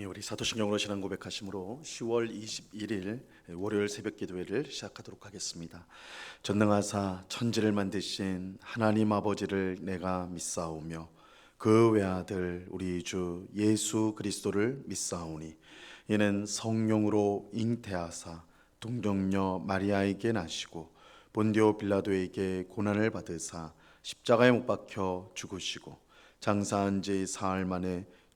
예, 우리 사도신경으로 신앙 고백하심으로 10월 21일 월요일 새벽 기도회를 시작하도록 하겠습니다. 전능하사 천지를 만드신 하나님 아버지를 내가 믿사오며 그 외아들 우리 주 예수 그리스도를 믿사오니 이는 성령으로 잉태하사 동정녀 마리아에게 나시고 본디오 빌라도에게 고난을 받으사 십자가에 못 박혀 죽으시고 장사한 지 사흘 만에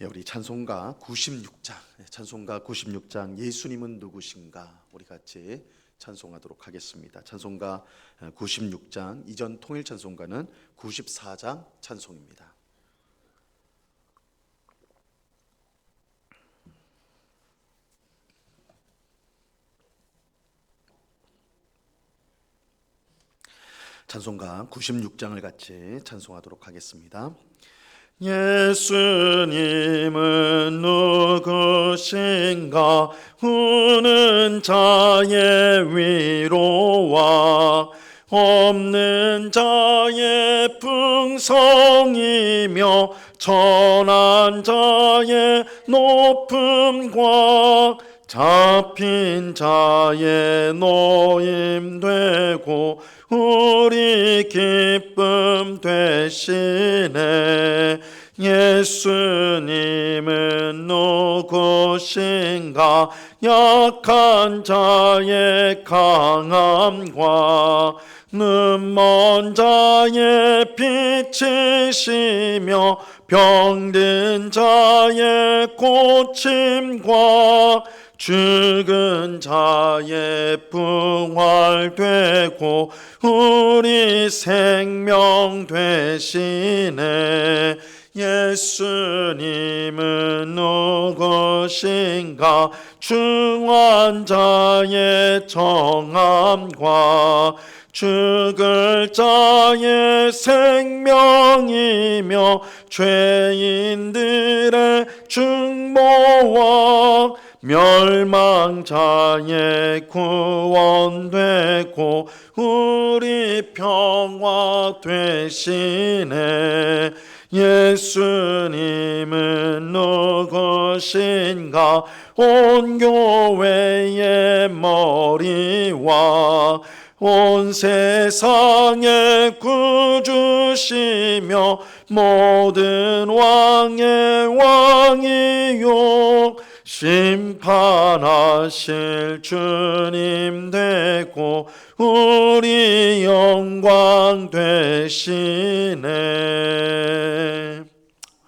예, 우리 찬송가 96장, 예, 찬송가 96장 예수님은 누구신가 우리 같이 찬송하도록 하겠습니다. 찬송가 96장 이전 통일 찬송가는 94장 찬송입니다. 찬송가 96장을 같이 찬송하도록 하겠습니다. 예수님은 누구신가? 우는 자의 위로와 없는 자의 풍성이며 천한 자의 높음과 잡힌 자의 노임 되고 우리 기쁨 되시네 예수님은 누구신가? 약한 자의 강함과 눈먼 자의 빛이시며 병든 자의 고침과 죽은 자의 부활되고 우리 생명 되시네 예수님은 누구신가? 중한 자의 정함과 죽을 자의 생명이며 죄인들의 중보와 멸망자의 구원되고 우리 평화 되시네 예수님은 누구신가? 온 교회의 머리와 온 세상의 구주시며 모든 왕의 왕이요. 심판하실 주님 되고 우리 영광 되시네.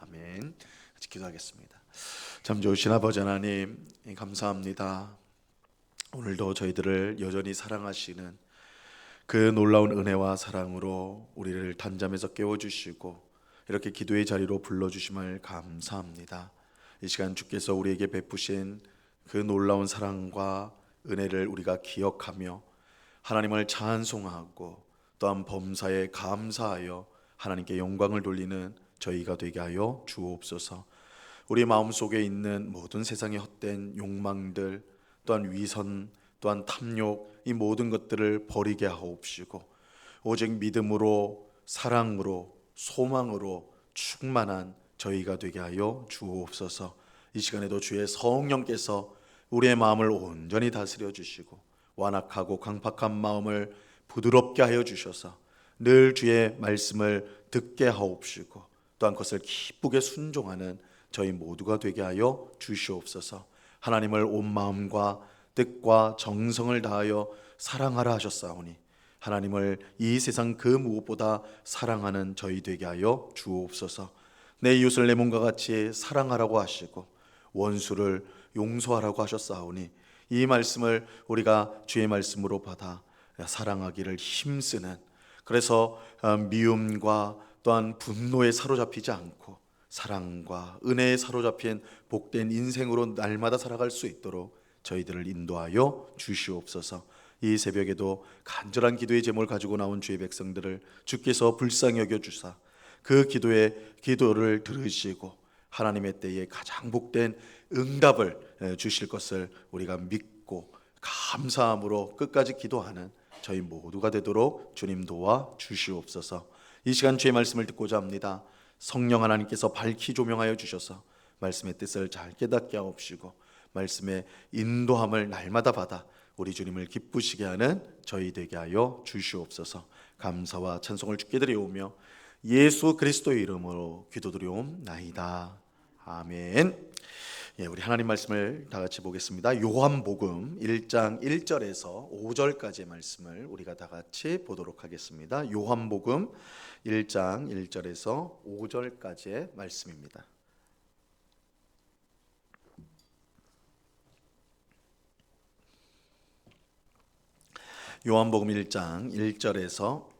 아멘. 같이 기도하겠습니다. 참 좋으신 아버지 하나님 감사합니다. 오늘도 저희들을 여전히 사랑하시는 그 놀라운 은혜와 사랑으로 우리를 단잠에서 깨워주시고 이렇게 기도의 자리로 불러주심을 감사합니다. 이 시간 주께서 우리에게 베푸신 그 놀라운 사랑과 은혜를 우리가 기억하며 하나님을 찬송하고 또한 범사에 감사하여 하나님께 영광을 돌리는 저희가 되게 하여 주옵소서. 우리 마음 속에 있는 모든 세상의 헛된 욕망들, 또한 위선, 또한 탐욕 이 모든 것들을 버리게 하옵시고 오직 믿음으로 사랑으로 소망으로 충만한 저희가 되게 하여 주옵소서. 이 시간에도 주의 성령께서 우리의 마음을 온전히 다스려 주시고 완악하고 강팍한 마음을 부드럽게 하여 주셔서 늘 주의 말씀을 듣게 하옵시고 또한 그것을 기쁘게 순종하는 저희 모두가 되게 하여 주시옵소서. 하나님을 온 마음과 뜻과 정성을 다하여 사랑하라 하셨사오니 하나님을 이 세상 그 무엇보다 사랑하는 저희 되게 하여 주옵소서. 내 이웃을 내 몸과 같이 사랑하라고 하시고 원수를 용서하라고 하셨사오니 이 말씀을 우리가 주의 말씀으로 받아 사랑하기를 힘쓰는 그래서 미움과 또한 분노에 사로잡히지 않고 사랑과 은혜에 사로잡힌 복된 인생으로 날마다 살아갈 수 있도록 저희들을 인도하여 주시옵소서. 이 새벽에도 간절한 기도의 제목을 가지고 나온 주의 백성들을 주께서 불쌍히 여겨 주사 그 기도의 기도를 들으시고 하나님의 때에 가장 복된 응답을 에, 주실 것을 우리가 믿고 감사함으로 끝까지 기도하는 저희 모두가 되도록 주님 도와 주시옵소서. 이 시간 주의 말씀을 듣고자 합니다. 성령 하나님께서 밝히 조명하여 주셔서 말씀의 뜻을 잘 깨닫게 하옵시고 말씀의 인도함을 날마다 받아 우리 주님을 기쁘시게 하는 저희 되게 하여 주시옵소서. 감사와 찬송을 주께 드리오며 예수 그리스도의 이름으로 기도드리옵나이다. 아멘. 예, 우리 하나님 말씀을 다 같이 보겠습니다. 요한복음 1장 1절에서 5절까지의 말씀을 우리가 다 같이 보도록 하겠습니다. 요한복음 1장 1절에서 5절까지의 말씀입니다. 요한복음 1장 1절에서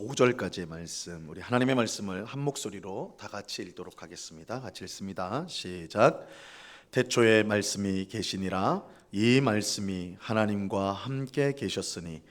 5절까지의 말씀, 우리 하나님의 말씀을 한 목소리로 다 같이 읽도록 하겠습니다. 같이 읽습니다. 시작. 태초에 말씀이 계시니라 이 말씀이 하나님과 함께 계셨으니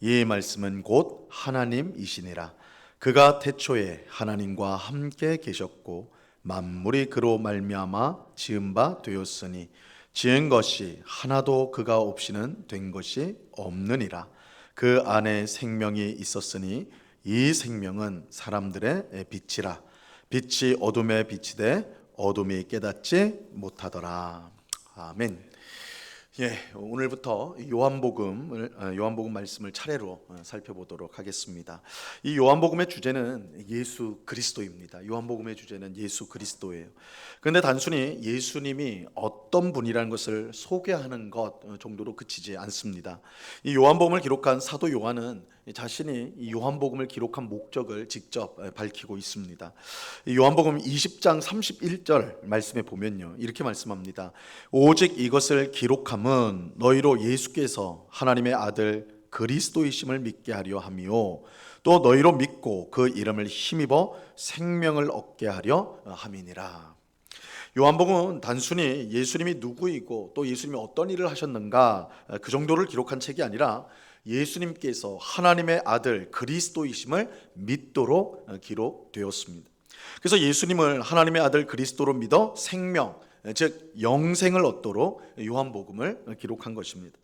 이 말씀은 곧 하나님이시니라 그가 태초에 하나님과 함께 계셨고 만물이 그로 말미암아 지은 바 되었으니 지은 것이 하나도 그가 없이는 된 것이 없느니라 그 안에 생명이 있었으니 이 생명은 사람들의 빛이라 빛이 어둠에 비치되 어둠이 깨닫지 못하더라. 아멘. 예, 오늘부터 요한복음을 어, 요한복음 말씀을 차례로 어, 살펴보도록 하겠습니다. 이 요한복음의 주제는 예수 그리스도입니다. 요한복음의 주제는 예수 그리스도예요. 그런데 단순히 예수님이 어떤 분이라는 것을 소개하는 것 어, 정도로 그치지 않습니다. 이 요한복음을 기록한 사도 요한은 자신이 이 요한복음을 기록한 목적을 직접 밝히고 있습니다. 이 요한복음 20장 31절 말씀에 보면요. 이렇게 말씀합니다. 오직 이것을 기록함은 너희로 예수께서 하나님의 아들 그리스도이심을 믿게 하려 함이요 또 너희로 믿고 그 이름을 힘입어 생명을 얻게 하려 함이니라. 요한복음은 단순히 예수님이 누구이고 또 예수님이 어떤 일을 하셨는가 그 정도를 기록한 책이 아니라 예수님께서 하나님의 아들 그리스도이심을 믿도록 기록되었습니다. 그래서 예수님을 하나님의 아들 그리스도로 믿어 생명 즉 영생을 얻도록 요한복음을 기록한 것입니다.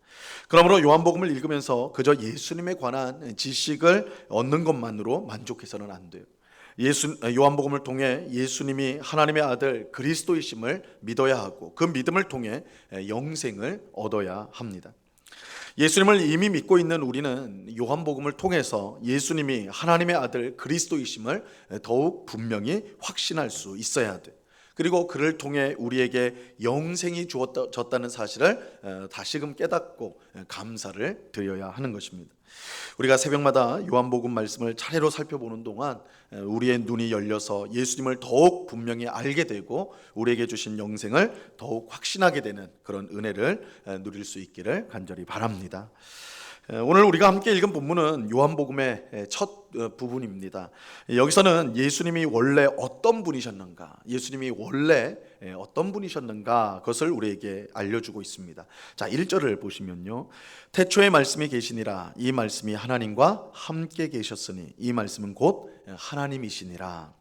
그러므로 요한복음을 읽으면서 그저 예수님에 관한 지식을 얻는 것만으로 만족해서는 안 돼요. 예수 요한복음을 통해 예수님이 하나님의 아들 그리스도이심을 믿어야 하고 그 믿음을 통해 영생을 얻어야 합니다. 예수님을 이미 믿고 있는 우리는 요한복음을 통해서 예수님이 하나님의 아들 그리스도이심을 더욱 분명히 확신할 수 있어야 돼. 그리고 그를 통해 우리에게 영생이 주어졌다는 사실을 어, 다시금 깨닫고 감사를 드려야 하는 것입니다. 우리가 새벽마다 요한복음 말씀을 차례로 살펴보는 동안 우리의 눈이 열려서 예수님을 더욱 분명히 알게 되고 우리에게 주신 영생을 더욱 확신하게 되는 그런 은혜를 누릴 수 있기를 간절히 바랍니다. 오늘 우리가 함께 읽은 본문은 요한복음의 첫 어, 부분입니다. 여기서는 예수님이 원래 어떤 분이셨는가, 예수님이 원래 어떤 분이셨는가 그것을 우리에게 알려주고 있습니다. 자, 1절을 보시면요. 태초에 말씀이 계시니라 이 말씀이 하나님과 함께 계셨으니 이 말씀은 곧 하나님이시니라.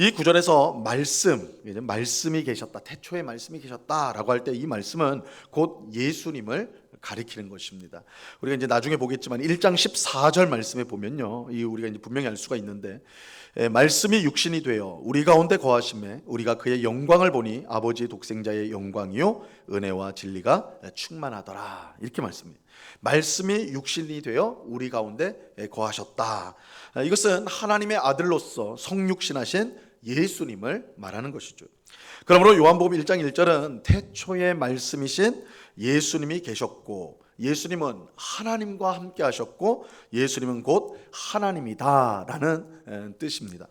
이 구절에서 말씀, 말씀이 계셨다, 태초에 말씀이 계셨다라고 할 때 이 말씀은 곧 예수님을 가리키는 것입니다. 우리가 이제 나중에 보겠지만 1장 14절 말씀에 보면요. 이 우리가 이제 분명히 알 수가 있는데 에, 말씀이 육신이 되어 우리 가운데 거하심에 우리가 그의 영광을 보니 아버지의 독생자의 영광이요 은혜와 진리가 충만하더라. 이렇게 말씀입니다. 말씀이 육신이 되어 우리 가운데 거하셨다. 이것은 하나님의 아들로서 성육신하신 예수님을 말하는 것이죠. 그러므로 요한복음 1장 1절은 태초의 말씀이신 예수님이 계셨고 예수님은 하나님과 함께 하셨고 예수님은 곧 하나님이다라는 뜻입니다.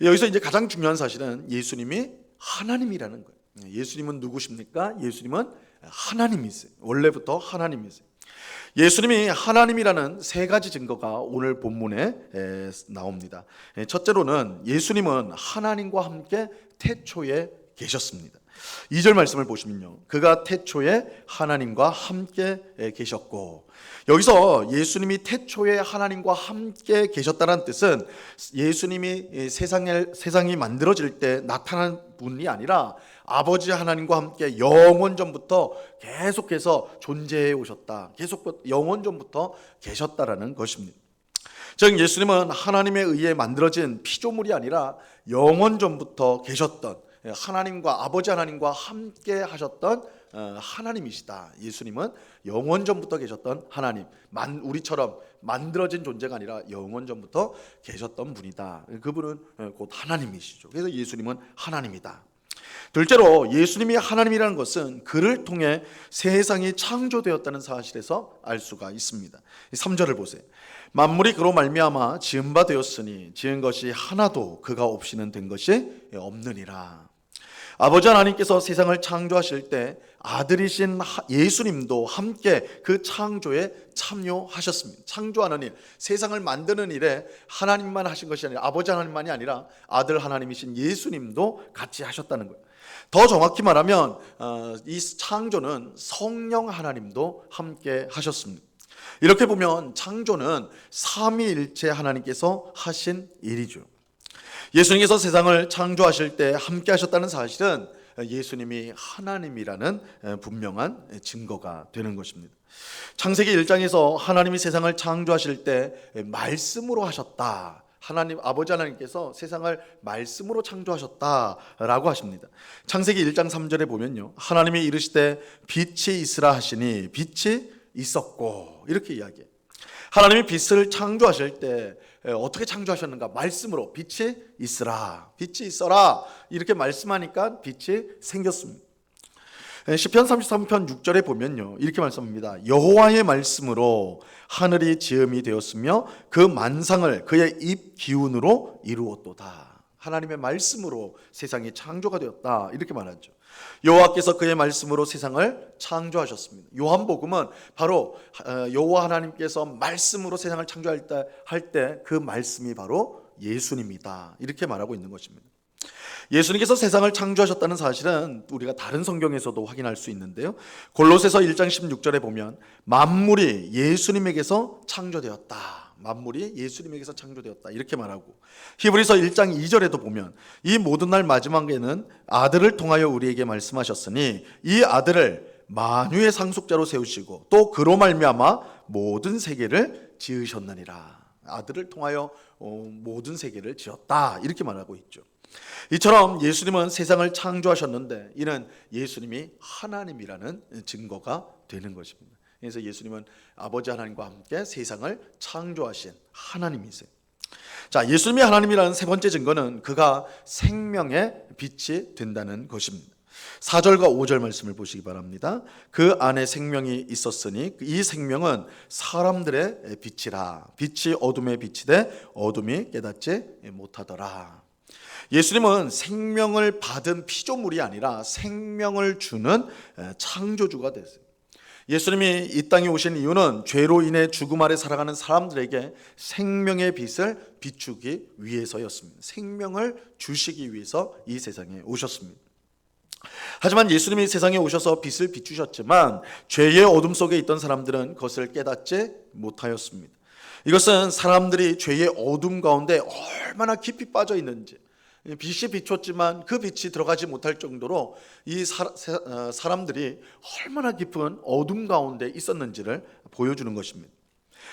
여기서 이제 가장 중요한 사실은 예수님이 하나님이라는 거예요. 예수님은 누구십니까? 예수님은 하나님이세요. 원래부터 하나님이세요. 예수님이 하나님이라는 세 가지 증거가 오늘 본문에 나옵니다. 첫째로는 예수님은 하나님과 함께 태초에 계셨습니다. 2절 말씀을 보시면요. 그가 태초에 하나님과 함께 계셨고 여기서 예수님이 태초에 하나님과 함께 계셨다는 뜻은 예수님이 세상에 세상이 만들어질 때 나타난 분이 아니라 아버지 하나님과 함께 영원 전부터 계속해서 존재해 오셨다. 계속 영원 전부터 계셨다라는 것입니다. 즉 예수님은 하나님에 의해 만들어진 피조물이 아니라 영원 전부터 계셨던 하나님과 아버지 하나님과 함께 하셨던 어, 하나님이시다. 예수님은 영원 전부터 계셨던 하나님, 만 우리처럼 만들어진 존재가 아니라 영원 전부터 계셨던 분이다. 그분은 어, 곧 하나님이시죠. 그래서 예수님은 하나님이다. 둘째로 예수님이 하나님이라는 것은 그를 통해 세상이 창조되었다는 사실에서 알 수가 있습니다. 3절을 보세요. 만물이 그로 말미암아 지은 바 되었으니 지은 것이 하나도 그가 없이는 된 것이 없느니라. 아버지 하나님께서 세상을 창조하실 때 아들이신 예수님도 함께 그 창조에 참여하셨습니다. 창조하는 일, 세상을 만드는 일에 하나님만 하신 것이 아니라 아버지 하나님만이 아니라 아들 하나님이신 예수님도 같이 하셨다는 거예요. 더 정확히 말하면 어, 이 창조는 성령 하나님도 함께 하셨습니다. 이렇게 보면 창조는 삼위일체 하나님께서 하신 일이죠. 예수님께서 세상을 창조하실 때 함께 하셨다는 사실은 예수님이 하나님이라는 분명한 증거가 되는 것입니다. 창세기 1장에서 하나님이 세상을 창조하실 때 말씀으로 하셨다. 하나님 아버지 하나님께서 세상을 말씀으로 창조하셨다라고 하십니다. 창세기 1장 3절에 보면요. 하나님이 이르시되 빛이 있으라 하시니 빛이 있었고 이렇게 이야기해요. 하나님이 빛을 창조하실 때 어떻게 창조하셨는가? 말씀으로 빛이 있으라. 빛이 있어라. 이렇게 말씀하니까 빛이 생겼습니다. 시편 33편 6절에 보면요. 이렇게 말씀합니다. 여호와의 말씀으로 하늘이 지음이 되었으며 그 만상을 그의 입 기운으로 이루었도다. 하나님의 말씀으로 세상이 창조가 되었다. 이렇게 말하죠. 여호와께서 그의 말씀으로 세상을 창조하셨습니다. 요한복음은 바로 어, 여호와 하나님께서 말씀으로 세상을 창조할 때 그 말씀이 바로 예수님이다. 이렇게 말하고 있는 것입니다. 예수님께서 세상을 창조하셨다는 사실은 우리가 다른 성경에서도 확인할 수 있는데요. 골로새서 1장 16절에 보면 만물이 예수님에게서 창조되었다. 만물이 예수님에게서 창조되었다. 이렇게 말하고 히브리서 1장 2절에도 보면 이 모든 날 마지막에는 아들을 통하여 우리에게 말씀하셨으니 이 아들을 만유의 상속자로 세우시고 또 그로 말미암아 모든 세계를 지으셨느니라. 아들을 통하여 어, 모든 세계를 지었다. 이렇게 말하고 있죠. 이처럼 예수님은 세상을 창조하셨는데 이는 예수님이 하나님이라는 증거가 되는 것입니다. 그래서 예수님은 아버지 하나님과 함께 세상을 창조하신 하나님이세요. 자, 예수님이 하나님이라는 세 번째 증거는 그가 생명의 빛이 된다는 것입니다. 4절과 5절 말씀을 보시기 바랍니다. 그 안에 생명이 있었으니 이 생명은 사람들의 빛이라. 빛이 어둠에 빛이되 어둠이 깨닫지 못하더라. 예수님은 생명을 받은 피조물이 아니라 생명을 주는 창조주가 됐어요. 예수님이 이 땅에 오신 이유는 죄로 인해 죽음 아래 살아가는 사람들에게 생명의 빛을 비추기 위해서였습니다. 생명을 주시기 위해서 이 세상에 오셨습니다. 하지만 예수님이 세상에 오셔서 빛을 비추셨지만 죄의 어둠 속에 있던 사람들은 그것을 깨닫지 못하였습니다. 이것은 사람들이 죄의 어둠 가운데 얼마나 깊이 빠져 있는지 빛이 비췄지만 그 빛이 들어가지 못할 정도로 이 어, 사람들이 얼마나 깊은 어둠 가운데 있었는지를 보여주는 것입니다.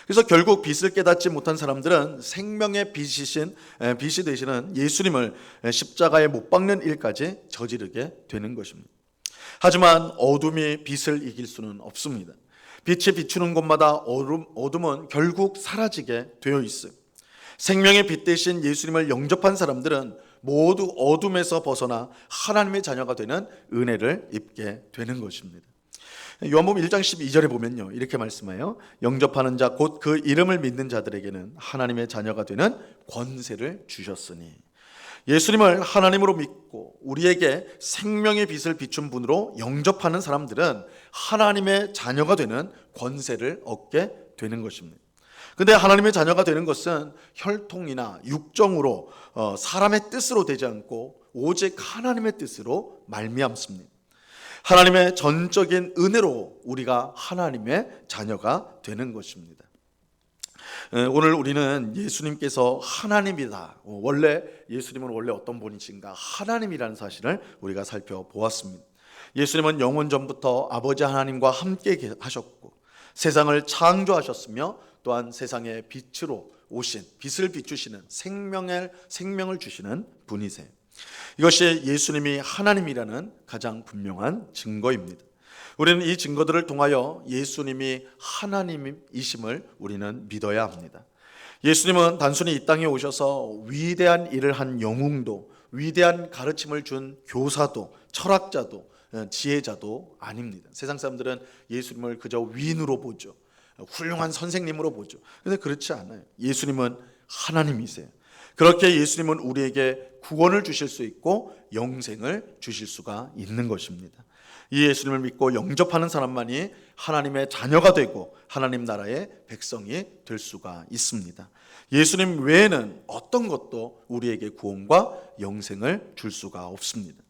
그래서 결국 빛을 깨닫지 못한 사람들은 생명의 빛이신 빛이 되시는 예수님을 십자가에 못 박는 일까지 저지르게 되는 것입니다. 하지만 어둠이 빛을 이길 수는 없습니다. 빛이 비추는 곳마다 어둠, 어둠은 결국 사라지게 되어 있어요. 생명의 빛 대신 예수님을 영접한 사람들은 모두 어둠에서 벗어나 하나님의 자녀가 되는 은혜를 입게 되는 것입니다. 요한복음 1장 12절에 보면요. 이렇게 말씀해요. 영접하는 자 곧 그 이름을 믿는 자들에게는 하나님의 자녀가 되는 권세를 주셨으니 예수님을 하나님으로 믿고 우리에게 생명의 빛을 비춘 분으로 영접하는 사람들은 하나님의 자녀가 되는 권세를 얻게 되는 것입니다. 근데 하나님의 자녀가 되는 것은 혈통이나 육정으로 어, 사람의 뜻으로 되지 않고 오직 하나님의 뜻으로 말미암습니다. 하나님의 전적인 은혜로 우리가 하나님의 자녀가 되는 것입니다. 에, 오늘 우리는 예수님께서 하나님이다. 어, 원래 예수님은 원래 어떤 분이신가? 하나님이라는 사실을 우리가 살펴보았습니다. 예수님은 영원 전부터 아버지 하나님과 함께 계- 하셨고 세상을 창조하셨으며 또한 세상의 빛으로 오신 빛을 비추시는 생명을 생명을 주시는 분이세요. 이것이 예수님이 하나님이라는 가장 분명한 증거입니다. 우리는 이 증거들을 통하여 예수님이 하나님이심을 우리는 믿어야 합니다. 예수님은 단순히 이 땅에 오셔서 위대한 일을 한 영웅도 위대한 가르침을 준 교사도 철학자도 어, 지혜자도 아닙니다. 세상 사람들은 예수님을 그저 위인으로 보죠. 훌륭한 선생님으로 보죠. 근데 그렇지 않아요. 예수님은 하나님이세요. 그렇게 예수님은 우리에게 구원을 주실 수 있고 영생을 주실 수가 있는 것입니다. 이 예수님을 믿고 영접하는 사람만이 하나님의 자녀가 되고 하나님 나라의 백성이 될 수가 있습니다. 예수님 외에는 어떤 것도 우리에게 구원과 영생을 줄 수가 없습니다.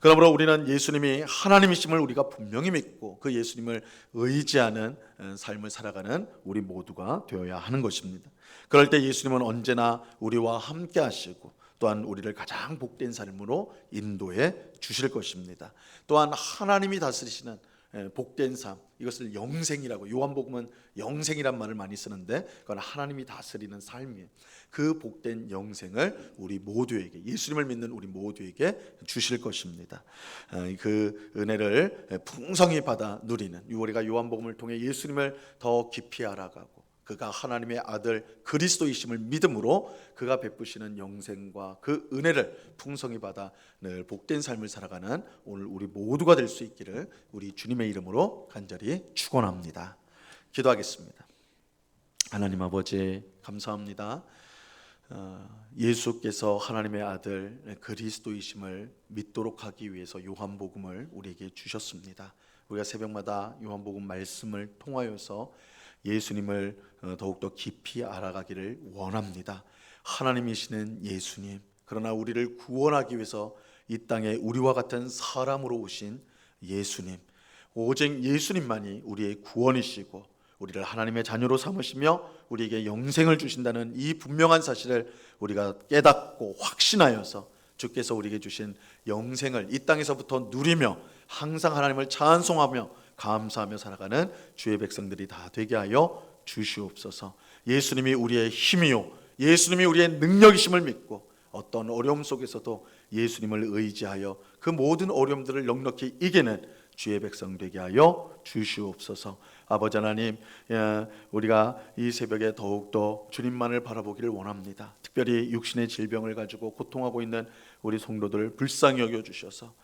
그러므로 우리는 예수님이 하나님이심을 우리가 분명히 믿고 그 예수님을 의지하는 어, 삶을 살아가는 우리 모두가 되어야 하는 것입니다. 그럴 때 예수님은 언제나 우리와 함께 하시고 또한 우리를 가장 복된 삶으로 인도해 주실 것입니다. 또한 하나님이 다스리시는 예, 복된 삶 이것을 영생이라고 요한복음은 영생이란 말을 많이 쓰는데 그건 하나님이 다스리는 삶이에요. 그 복된 영생을 우리 모두에게 예수님을 믿는 우리 모두에게 주실 것입니다. 어, 그 은혜를 풍성히 받아 누리는 우리가 요한복음을 통해 예수님을 더 깊이 알아가고 그가 하나님의 아들 그리스도이심을 믿음으로 그가 베푸시는 영생과 그 은혜를 풍성히 받아 늘 복된 삶을 살아가는 오늘 우리 모두가 될 수 있기를 우리 주님의 이름으로 간절히 축원합니다. 기도하겠습니다. 하나님 아버지 감사합니다. 어, 예수께서 하나님의 아들 그리스도이심을 믿도록 하기 위해서 요한복음을 우리에게 주셨습니다. 우리가 새벽마다 요한복음 말씀을 통하여서 예수님을 어, 더욱더 깊이 알아가기를 원합니다. 하나님이시는 예수님, 그러나 우리를 구원하기 위해서 이 땅에 우리와 같은 사람으로 오신 예수님, 오직 예수님만이 우리의 구원이시고 우리를 하나님의 자녀로 삼으시며 우리에게 영생을 주신다는 이 분명한 사실을 우리가 깨닫고 확신하여서 주께서 우리에게 주신 영생을 이 땅에서부터 누리며 항상 하나님을 찬송하며 감사하며 살아가는 주의 백성들이 다 되게 하여 주시옵소서. 예수님이 우리의 힘이요 예수님이 우리의 능력이심을 믿고 어떤 어려움 속에서도 예수님을 의지하여 그 모든 어려움들을 넉넉히 이기는 주의 백성 되게 하여 주시옵소서. 아버지 하나님, 예, 우리가 이 새벽에 더욱더 주님만을 바라보기를 원합니다. 특별히 육신의 질병을 가지고 고통하고 있는 우리 성도들을 불쌍히 여겨 주셔서 어,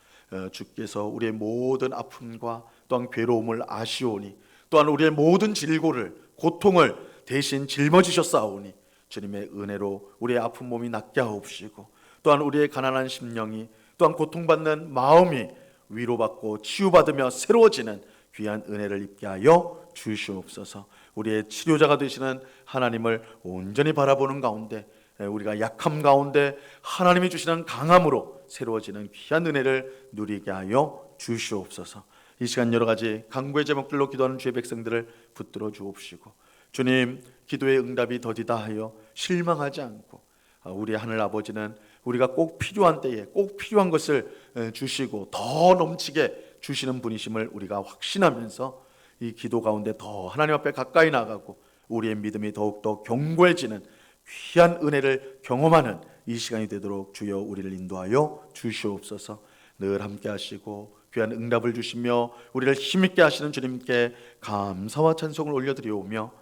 주께서 우리의 모든 아픔과 또한 괴로움을 아시오니 또한 우리의 모든 질고를 고통을 대신 짊어지셨사오니 주님의 은혜로 우리의 아픈 몸이 낫게 하옵시고 또한 우리의 가난한 심령이 또한 고통받는 마음이 위로받고 치유받으며 새로워지는 귀한 은혜를 입게 하여 주시옵소서. 우리의 치료자가 되시는 하나님을 온전히 바라보는 가운데 우리가 약함 가운데 하나님이 주시는 강함으로 새로워지는 귀한 은혜를 누리게 하여 주시옵소서. 이 시간 여러 가지 강구의 제목들로 기도하는 주의 백성들을 붙들어 주옵시고 주님 기도의 응답이 더디다 하여 실망하지 않고 아, 우리 하늘 아버지는 우리가 꼭 필요한 때에 꼭 필요한 것을 에, 주시고 더 넘치게 주시는 분이심을 우리가 확신하면서 이 기도 가운데 더 하나님 앞에 가까이 나가고 우리의 믿음이 더욱더 견고해지는 귀한 은혜를 경험하는 이 시간이 되도록 주여 우리를 인도하여 주시옵소서 늘 함께 하시고 귀한 응답을 주시며 우리를 힘있게 하시는 주님께 감사와 찬송을 올려드리오며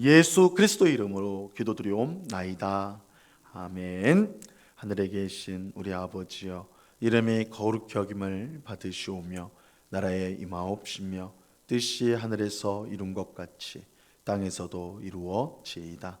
예수 그리스도 이름으로 기도드리옵나이다. 아멘. 하늘에 계신 우리 아버지여 이름이 거룩히 여김을 받으시오며 나라에 임하옵시며 뜻이 하늘에서 이룬 것 같이 땅에서도 이루어지이다.